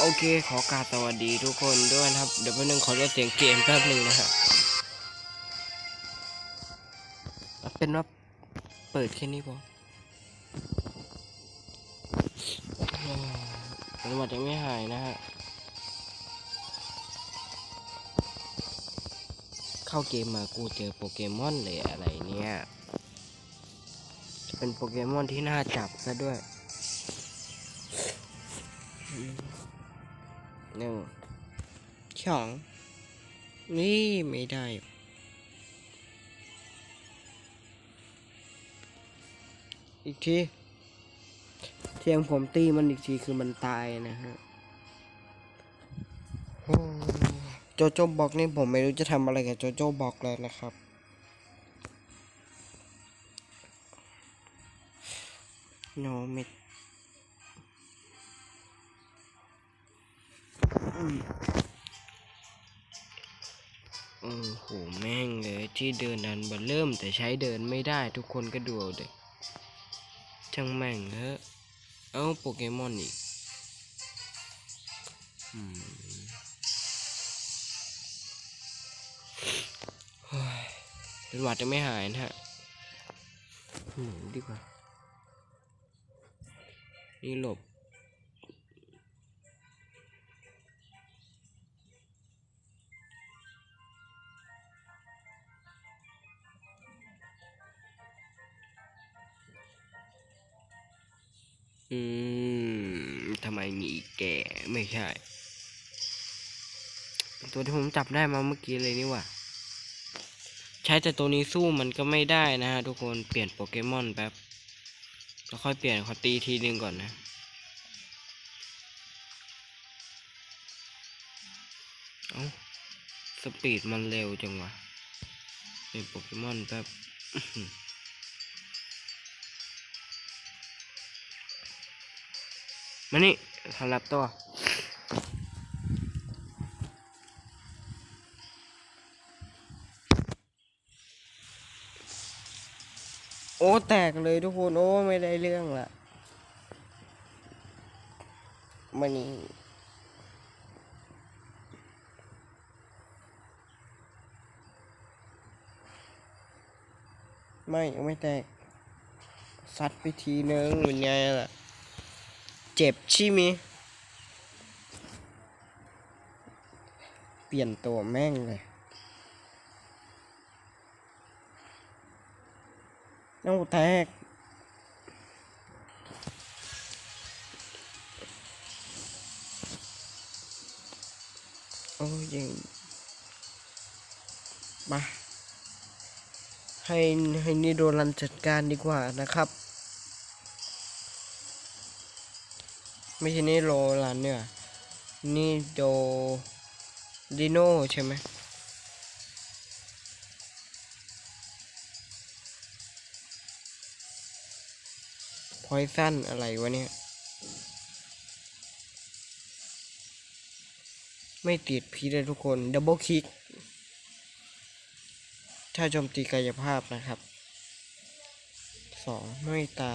โอเคขอกราบสวัสดีทุกคนด้วยนะครับ เดี๋ยวแป๊บนึงขอลดเสียงเกมแป๊บนึงนะฮะเอาเป็นว่าเปิดแค่นี้พอมันอาจจะไม่หายนะฮะ เข้าเกมมากูเจอโปเกมอนเลยอะไรเนี่ยเป็นโปเกมอนที่น่าจับซะด้วย หนึ่งสองนี่ไม่ได้ อีกทีเทียงผมตีมันอีกทีคือมันตายนะฮะโจโจบอกนี่ผมไม่รู้จะทำอะไรกับโจโจบอกเลยนะครับโนไม่ อืมโอ้โหแม่งเลยที่เดินดันบันเริ่มแต่ใช้เดินไม่ได้ทุกคนก็ดูเอาเด็กช่างแม่งเถอะเอ้าโปเกมอนอีกอืมเฮ้ยเป็นหวัดจะไม่หายนะฮะหนีดีกว่า นี่หลบ อืมทำไมมีแก่ไม่ใช่ ตัวที่ผมจับได้มาเมื่อกี้เลยนี่ว่าใช้แต่ตัวนี้สู้มันก็ไม่ได้นะฮะทุกคนเปลี่ยนโปเกมอนแป๊บแล้วค่อยเปลี่ยนขอตีทีนึงก่อนนะเอาสปีดมันเร็วจังวะเป็นโปเกมอนแป๊บ มานี่สำหรับตัวโอ้แตกเลยทุกคนโอ้ไม่ได้เรื่องละมานี่ไม่ไม่แตกซัดไปทีนึงเป็นไงล่ะ เจ็บใช่ไหมยเปลี่ยนตัวแม่งเลยเอาแตกโอ้ยังมาให้ให้นิโดรันจัดการดีกว่านะครับ ไม่ใช่นี่โรลันเนี่ยนี่โดดิโนใช่ไหมพอยสั้นอะไรวะเนี่ย ไม่ติดพีเลยทุกคน ดับเบิลคลิก ถ้าโจมตีกายภาพนะครับสองไม่ตา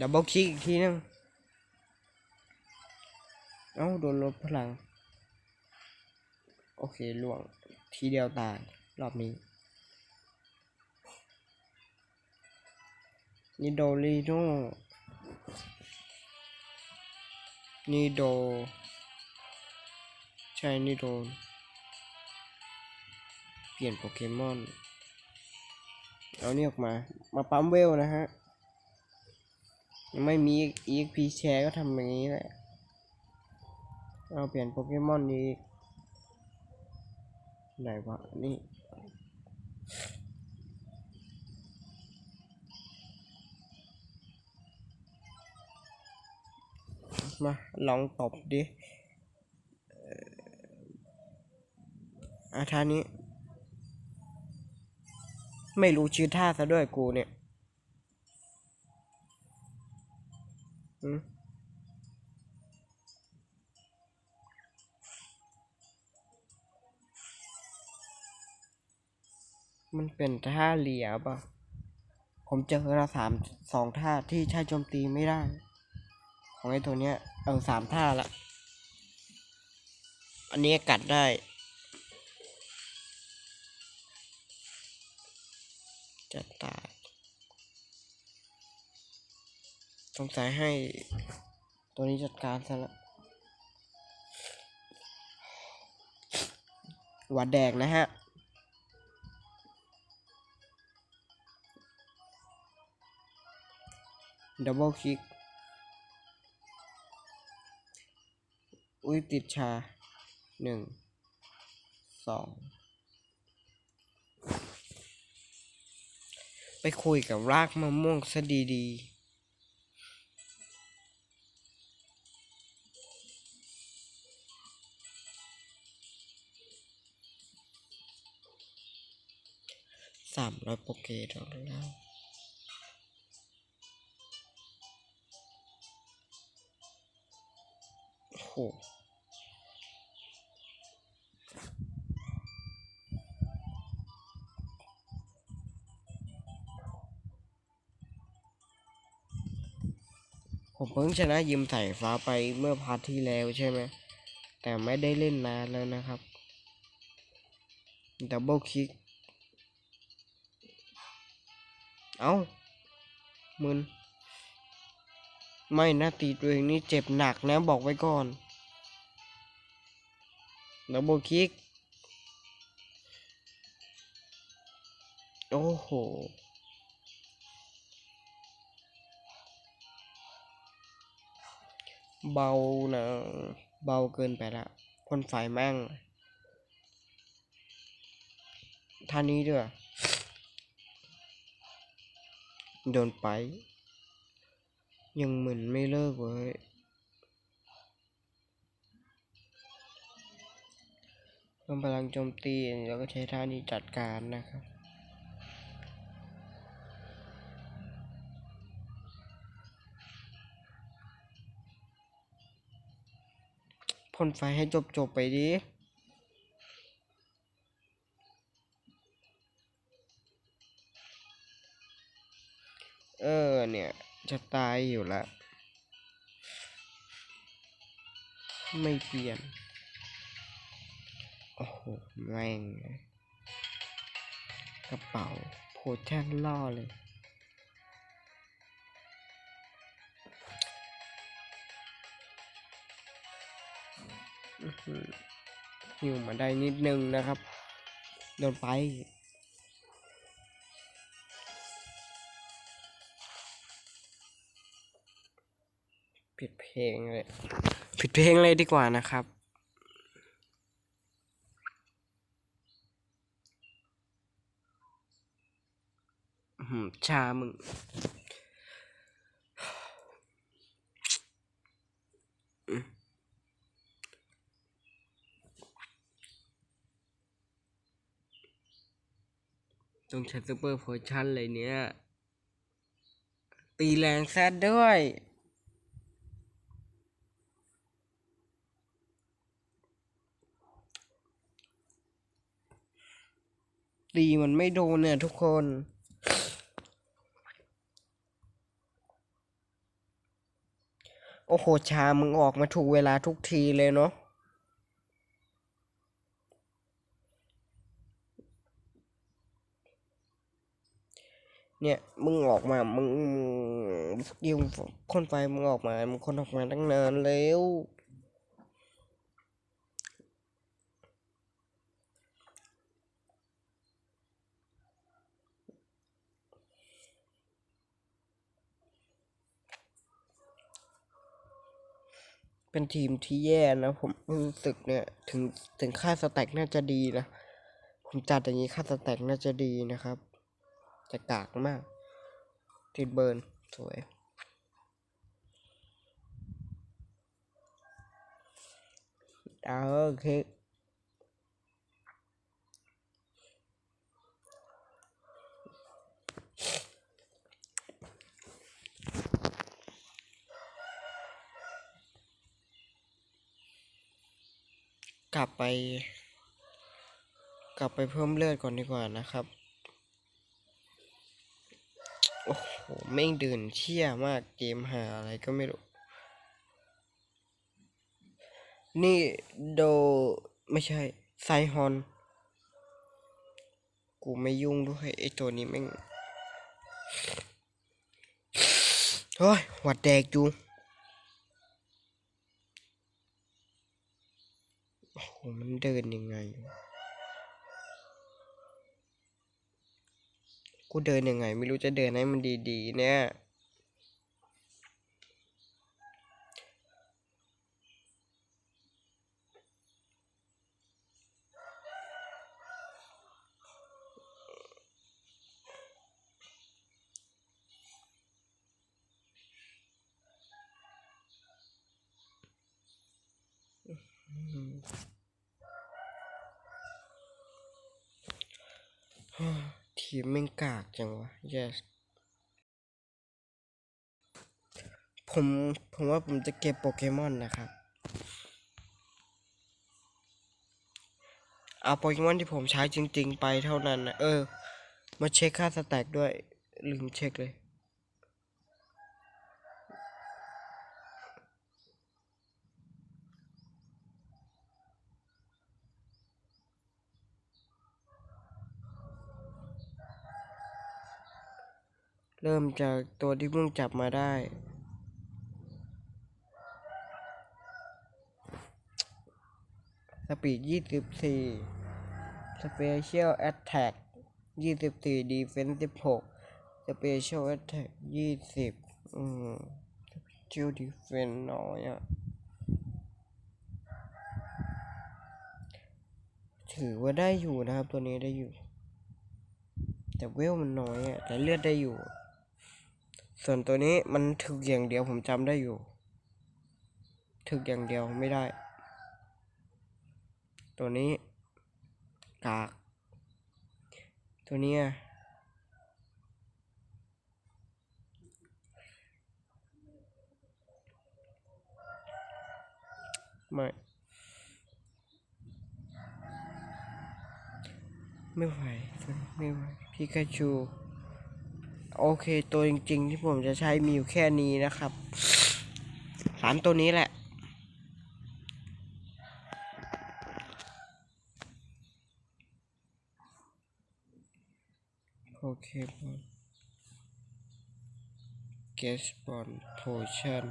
ดับเบิลคลิกอีกทีนึง เอ้าโดนลดพลัง โอเคล่วงทีเดียวตายรอบนี้นี่โดลีโนนี่โด ใช่นี่โด เปลี่ยนโปเกมอน เอาเนี่ออกมา มาปั๊มเวลนะฮะ ยังไม่มี EXP แชร์ก็ทำอย่างนี้แหละเอาเปลี่ยนโปเกมอนนี้ไหนวะนี่มาลองตบดิอ่ออาท่านี้ ไม่รู้ชื่อท่าซะด้วยกูเนี่ย มันเป็นท่าเหลียป่ะ ผมเจอละสามสองท่าที่ใช้โจมตีไม่ได้ ของไอ้ตัวเนี้ย เอาสามท่าละ อันนี้กัดได้ จะตาย งสัยให้ตัวนี้จัดการซะละหวัดแดกนะฮะ ดับเบิลคลิก อุ้ยติดชาหนึ่งสองไปคุยกับรากมะม่วงซะดีๆ สามร้อยโปเกดอกแล้วโอ้โหผมเพิ่งชนะยิมไถ่ฟ้าไปเมื่อพาร์ทที่แล้วใช่ไหม แต่ไม่ได้เล่นนานแล้วนะครับดับเบิลคลิก เอา้ามึนไม่นะตีตัวเองนี่เจ็บหนักนะบอกไว้ก่อนดับเบิลคิก โอ้โหเบานะเบาเกินไปละพ่นไฟแม่งท่านี้ด้วย โดนไป ยังเหมึนไม่เลิกเว้ย เพิ่มพลังโจมตีแล้วก็ใช้ท่านี้จัดการนะครับพ่นไฟให้จบจบๆไปดิ จะตายอยู่ละ ไม่เปลี่ยน โอ้โห แม่ง กระเป๋าโพชั่นล่อเลยอื้อหือหิวมาได้นิดนึงนะครับ โดนไป ผิดเพลงเลย ผิดเพลงเลยดีกว่านะครับหือชามึง ต้องใช้ซูเปอร์โพชั่นเลยเนี่ย ตีแรงแซดด้วย ตีมันไม่โดนเนี่ยทุกคน โอ้โห ชา มึงออกมาถูกเวลาทุกทีเลยเนาะเนี่ย มึงออกมา มึงยิงคนไฟมึงออกมา มึงคนออกมาตั้งนานแล้ว เป็นทีมที่แย่นะ ผมรู้สึกเนี่ยถึงถึงค่าสแต็กน่าจะดีนะ ผมจัดอย่างนี้ค่าสแต็กน่าจะดีนะครับ จะกากมาก ติดเบิร์น สวย เอาโอเค กลับไป กลับไปเพิ่มเลือดก่อนดีกว่านะครับ โอ้โหแม่งเดินเชี่ยมากเกมหาอะไรก็ไม่รู้ นี่โดไม่ใช่ไซฮอน กูไม่ยุ่งด้วยไอตัวนี้แม่ง เฮ้ย หวัดแดกจูโอ้โห มันเดินยังไง กูเดินยังไง ไม่รู้จะเดินให้มันดีๆ เนี่ย ทีมแม่งกากจังวะ yes ผม ผมว่าผมจะเก็บโปเกมอนนะครับ เอาโปเกมอนที่ผมใช้จริง ๆ ไปเท่านั้นนะ เออ มาเช็คค่าสแต็กด้วย ลืมเช็คเลย เริ่มจากตัวที่เพิ่งจับมาได้ สปีดยี่สิบสี่สเปเชียลแอตแทกยี่สิบสี่ดีเฟนสิบหกสเปเชียลแอตแทกยี่สิบอืมสเปเชียลดีเฟนน้อยอะถือว่าได้อยู่นะครับตัวนี้ได้อยู่ แต่เวลมันน้อยอะแต่เลือดได้อยู่ ส่วนตัวนี้มันถึกอย่างเดียวผมจำได้อยู่ ถึกอย่างเดียวไม่ได้ ตัวนี้ กาก ตัวนี้ไม่ไม่ไหวไม่ไหวพิกาชู โอเคตัวจริง ๆ ที่ผมจะใช้มีอยู่แค่นี้นะครับสามตัวนี้แหละ โอเคบอลเกสบอลโพชั่น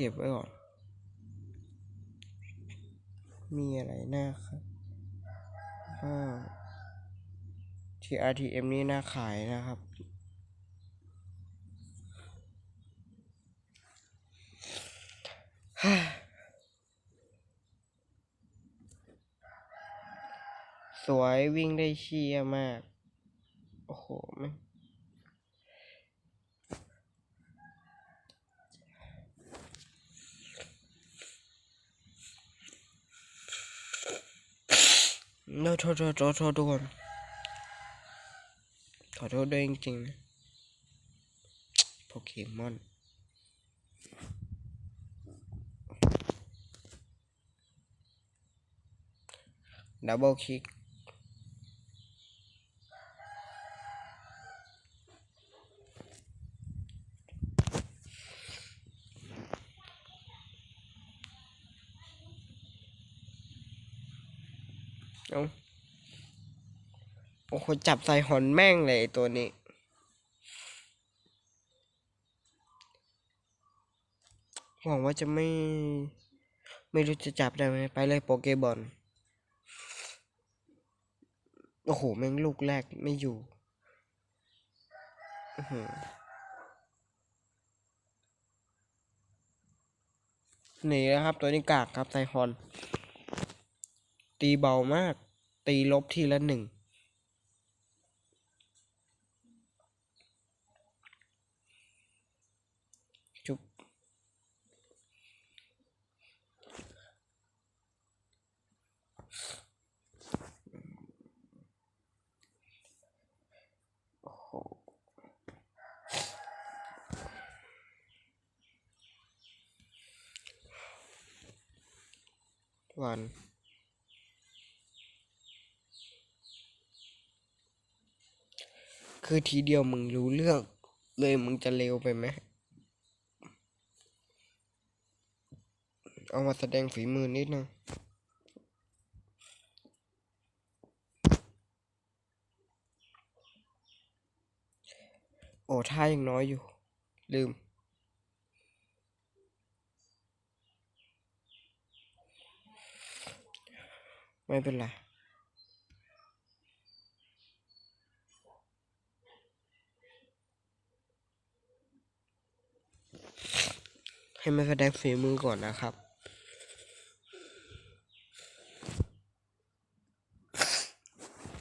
ก็บไว้ก่อน มีอะไรหน้าครับอ่าที่ RTM นี่น่าขายนะครับ สวยวิ่งได้เชียมาก โอ้โหแม่ โน้โทษโทษโทษโทษทุกคนขอโทษด้วยจริงๆนะโปเกมอนดับเบิลคลิก เอาโอ้โหจับใส่หอนแม่งเลยตัวนี้ หวังว่าจะไม่ ไม่รู้จะจับได้ไหมไปเลยโปเกบอลโอ้โห แม่งลูกแรกไม่อยู่อื้อหือหนีแล้วครับ ตัวนี้กากครับไซฮอน ตีเบามาก ตีลบทีละหนึ่ง จุ๊บวัน คือทีเดียวมึงรู้เรื่อง เลยมึงจะเร็วไปไหมเอามาแสดงฝีมือนิดนึงโอ้ท่ายังน้อยอยู่ ลืม ไม่เป็นไร ให้มันแสดงฝีมือก่อนนะครับ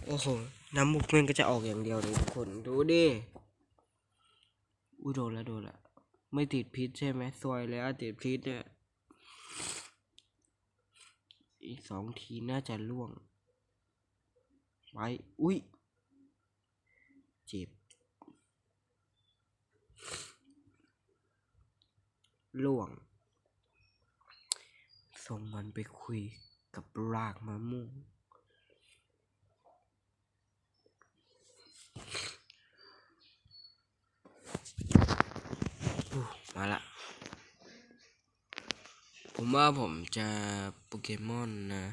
โอ้โห น้ำมุกมันก็จะออกอย่างเดียวเลยทุกคน ดูดิอุ้ยโดนแล้วโดนแล้วไม่ติดพิษใช่ไหมซวยแล้วติดพิษเนี่ย อีกสองทีน่าจะล่วง ไป อุ้ย เจ็บ ล่วง ส่งมันไปคุยกับรากมะม่วงมาละ ผมว่าผมจะโปเกมอนนะ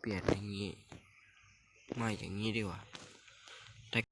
เปลี่ยนอย่างนี้ ไม่อย่างนี้ดีกว่า